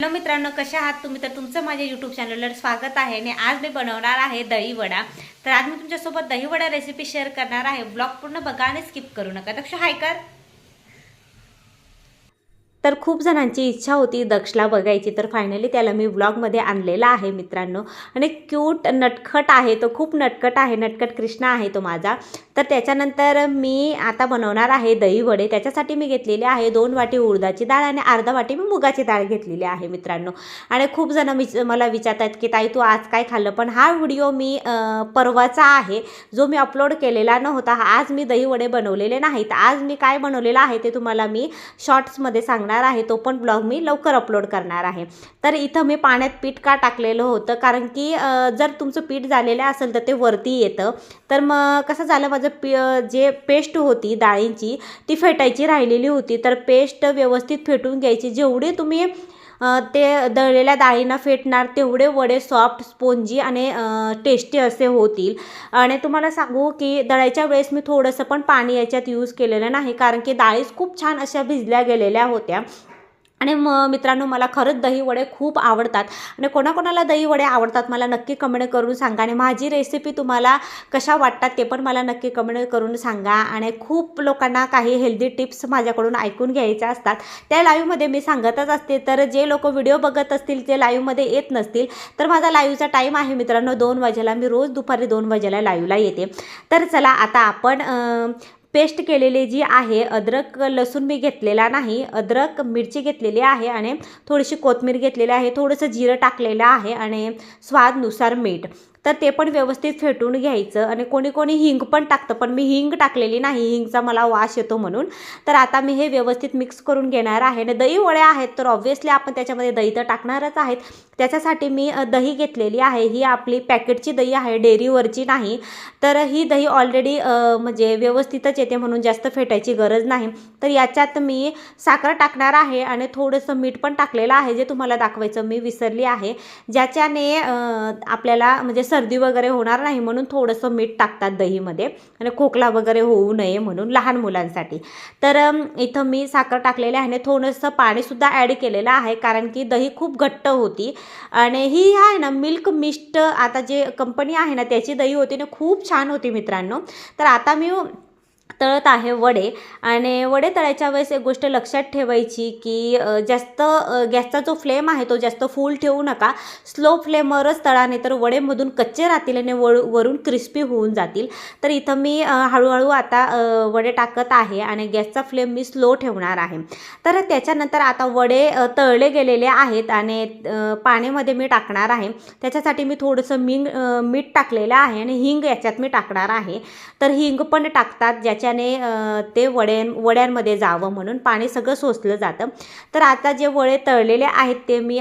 Hello मित्रांनो कशा आहात तुम्ही? तर तुमचं माझ्या यूट्यूब चॅनलवर स्वागत आहे आणि आज मी बनवणार आहे दही वडा तर आज मी तुमच्यासोबत दही वडा रेसिपी शेअर करणार आहे. ब्लॉग पूर्ण बघा आणि स्किप करू नका. दक्ष हाय कर. तर खूप जणांची इच्छा होती दक्षला बघायची तर फायनली त्याला मी ब्लॉगमध्ये आणलेला आहे मित्रांनो. आणि क्यूट नटखट आहे तो खूप नटखट आहे. नटखट कृष्णा आहे तो माझा. तर त्याच्यानंतर मी आता बनवणार आहे दही वडे. त्याच्यासाठी मी घेतलेले आहे दोन वाटी उडदाची डाळ आणि अर्धा वाटी मी मुगाची डाळ घेतलेली आहे मित्रांनो. आणि खूप जण विच मला विचारतात की ताई तू आज काय खाल्लं? पण हा व्हिडिओ मी परवाचा आहे. जो मी अपलोड केलेला नव्हता आज मी दही वडे बनवलेले नाहीत. आज मी काय बनवलेलं आहे ते तुम्हाला मी शॉर्ट्समध्ये सांगणार आहे. तो पण ब्लॉग मी लवकर अपलोड करणार आहे. तर इथं मी पाण्यात पीठ का टाकलेलं होतं? कारण की जर तुमचं पीठ झालेलं असेल तर ते वरती येतं. तर मग कसं झालं? माझं पी जे पेस्ट होती डाळींची ती फेटायची राहिलेली होती. तर पेस्ट व्यवस्थित फेटून घ्यायची. जेवढी तुम्ही ते दळलेल्या डाळींना फेटणार तेवढे वडे सॉफ्ट स्पोंजी आणि टेस्टी असे होतील. आणि तुम्हाला सांगू की दळायच्या वेळेस मी थोडंसं पण पाणी याच्यात यूज केलेलं नाही. कारण की डाळीच खूप छान अशा भिजल्या गेलेल्या होत्या. आणि म मित्रांनो मला खरंच दहीवडे खूप आवडतात. आणि कोणाकोणाला दहीवडे आवडतात मला नक्की कमेंट करून सांगा. आणि माझी रेसिपी तुम्हाला कशा वाटतात ते पण मला नक्की कमेंट करून सांगा. आणि खूप लोकांना काही हेल्दी टिप्स माझ्याकडून ऐकून घ्यायच्या असतात. त्या लाईव्हमध्ये मी सांगतच असते तर जे लोक व्हिडिओ बघत असतील ते लाईव्हमध्ये येत नसतील तर माझा लाईव्हचा टाईम आहे मित्रांनो दोन वाजेला. मी रोज दुपारी दोन वाजेला लाईव्हला येते. तर चला आता आपण पेस्ट केलेली जी आहे अद्रक लसूण मी घेतलेला नाही. अद्रक मिरची घेतलेली आहे आणि थोडीशी कोथमीर घेतलेली आहे. थोडंसं जिरं टाकलेलं आहे आणि स्वादनुसार मीठ. तर ते पण व्यवस्थित फेटून घ्यायचं आणि कोणी कोणी हिंग पण टाकतं पण मी हिंग टाकलेली नाही. हिंगचा मला वास येतो म्हणून. तर आता मी हे व्यवस्थित मिक्स करून घेणार आहे. आणि दही वड्या आहेत तर ऑब्व्हियसली आपण त्याच्यामध्ये दही तर टाकणारच आहेत. त्याच्यासाठी मी दही घेतलेली आहे. ही आपली पॅकेटची दही आहे डेअरीवरची नाही. तर ही दही ऑलरेडी म्हणजे व्यवस्थितच येते म्हणून जास्त फेटायची गरज नाही. तर याच्यात मी साखर टाकणार आहे आणि थोडंसं मीठ पण टाकलेलं आहे जे तुम्हाला दाखवायचं. मी विसरली आहे. ज्याच्याने आपल्याला म्हणजे सर्दी वगैरे होणार नाही म्हणून थोडंसं मीठ टाकतात दहीमध्ये आणि खोकला वगैरे होऊ नये म्हणून लहान मुलांसाठी. तर इथं मी साखर टाकलेली आहे आणि थोडंसं पाणीसुद्धा ॲड केलेलं आहे कारण की दही खूप घट्ट होती आणि ही आहे ना मिल्क मिस्ट आता जे कंपनी आहे ना त्याची दही होती ना खूप छान होती मित्रांनो. तर आता मी तळत आहे वडे. आणि वडे तळायच्या वेळेस एक गोष्ट लक्षात ठेवायची की जास्त गॅसचा जो फ्लेम आहे तो जास्त फुल ठेवू नका. स्लो फ्लेमवरच तळा नाही तर वडेमधून कच्चे राहतील आणि वळ वरून क्रिस्पी होऊन जातील. तर इथं मी हळूहळू आता वडे टाकत आहे आणि गॅसचा फ्लेम मी स्लो ठेवणार आहे. तर त्याच्यानंतर आता वडे तळले गेलेले आहेत आणि पाण्यामध्ये मी टाकणार आहे. त्याच्यासाठी मी थोडंसं मिंग मीठ टाकलेलं आहे आणि हिंग याच्यात मी टाकणार आहे. तर हिंग पण टाकतात ज्या त्याच्याने ते वड्यां वड्यांमध्ये जावं म्हणून पाणी सगळं सोसलं जातं. तर आता जे वडे तळलेले आहेत ते मी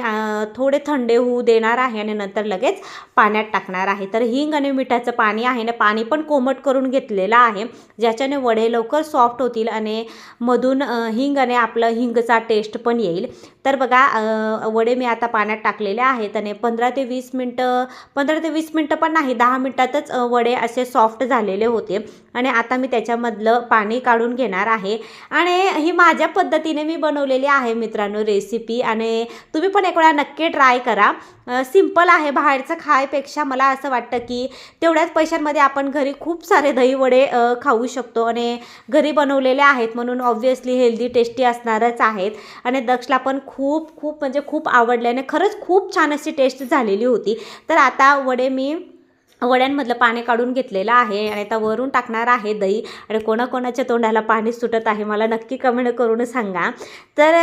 थोडे थंडे होऊ देणार आहे आणि नंतर लगेच पाण्यात टाकणार आहे. तर हिंग आणि मिठाचं पाणी आहे ना पाणी पण कोमट करून घेतलेलं आहे ज्याच्याने वडे लवकर सॉफ्ट होतील आणि मधून हिंग आणि आपलं हिंगचा टेस्ट पण येईल. तर बघा वडे मी आता पाण्यात टाकलेले आहेत आणि पंधरा ते वीस मिनटं पंधरा ते वीस मिनटं पण नाही दहा मिनटातच वडे असे सॉफ्ट झालेले होते. आणि आता मी त्याच्यामधलं पाणी काढून घेणार आहे. आणि ही माझ्या पद्धतीने मी बनवलेली आहे मित्रांनो रेसिपी आणि तुम्ही पण एक वेळा नक्की ट्राय करा. सिंपल आहे बाहेरचं खायपेक्षा मला असं वाटतं की तेवढ्याच पैशांमध्ये आपण घरी खूप सारे दही वडे खाऊ शकतो. आणि घरी बनवलेले आहेत म्हणून ऑब्व्हियसली हेल्दी टेस्टी असणारच आहेत. आणि दक्षला पण खूप खूप म्हणजे खूप आवडले. आणि खरंच खूप छान अशी टेस्ट झालेली होती. तर आता वडे मी वड्यांमधलं पाणी काढून घेतलेलं आहे आणि आता वरून टाकणार आहे दही आणि कोणाकोणाच्या तोंडाला पाणी सुटत आहे मला नक्की कमेंट करून सांगा. तर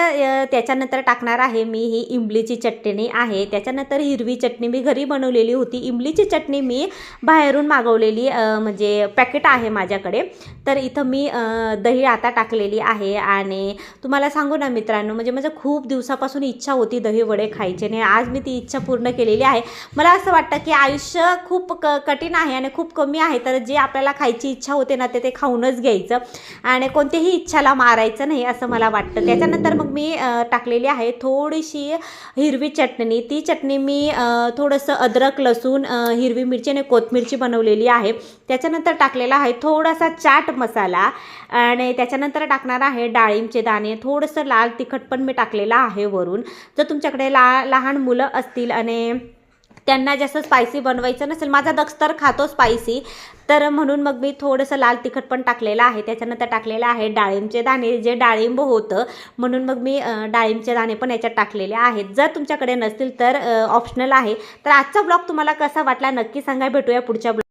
त्याच्यानंतर टाकणार आहे मी ही इमलीची चटणी आहे. त्याच्यानंतर हिरवी चटणी मी घरी बनवलेली होती. इमलीची चटणी मी बाहेरून मागवलेली म्हणजे पॅकेट आहे माझ्याकडे. तर इथं मी दही आता टाकलेली आहे आणि तुम्हाला सांगू ना मित्रांनो म्हणजे माझं खूप दिवसापासून इच्छा होती दही वडे खायची आणि आज मी ती इच्छा पूर्ण केलेली आहे. मला असं वाटतं की आयुष्य खूप क कठीण आहे आणि खूप कमी आहे तर जे आपल्याला खायची इच्छा होते ना ते ते खाऊनच घ्यायचं. आणि कोणत्याही इच्छाला मारायचं नाही असं मला वाटतं. त्याच्यानंतर मग मी टाकलेली आहे थोडीशी हिरवी चटणी. ती चटणी मी थोडंसं अद्रक लसूण हिरवी मिरची आणि कोथमिरची बनवलेली आहे. त्याच्यानंतर टाकलेला आहे थोडासा चाट मसाला. आणि त्याच्यानंतर टाकणार आहे डाळिंबचे दाणे. थोडंसं लाल तिखट पण मी टाकलेलं आहे वरून. जर तुमच्याकडे ला लहान मुलं असतील आणि त्यांना जास्त स्पायसी बनवायचं नसेल माझा दक्ष तर खातो स्पायसी तर म्हणून मग मी थोडंसं लाल तिखट पण टाकलेलं आहे. त्याच्यानंतर टाकलेलं आहे डाळिंबचे दाणे जे डाळिंब होतं म्हणून मग मी डाळिंबचे दाणे पण याच्यात टाकलेले आहेत. जर तुमच्याकडे नसतील तर ऑप्शनल आहे. तर आजचा ब्लॉग तुम्हाला कसा वाटला नक्की सांगा. भेटूया पुढच्या ब्लॉग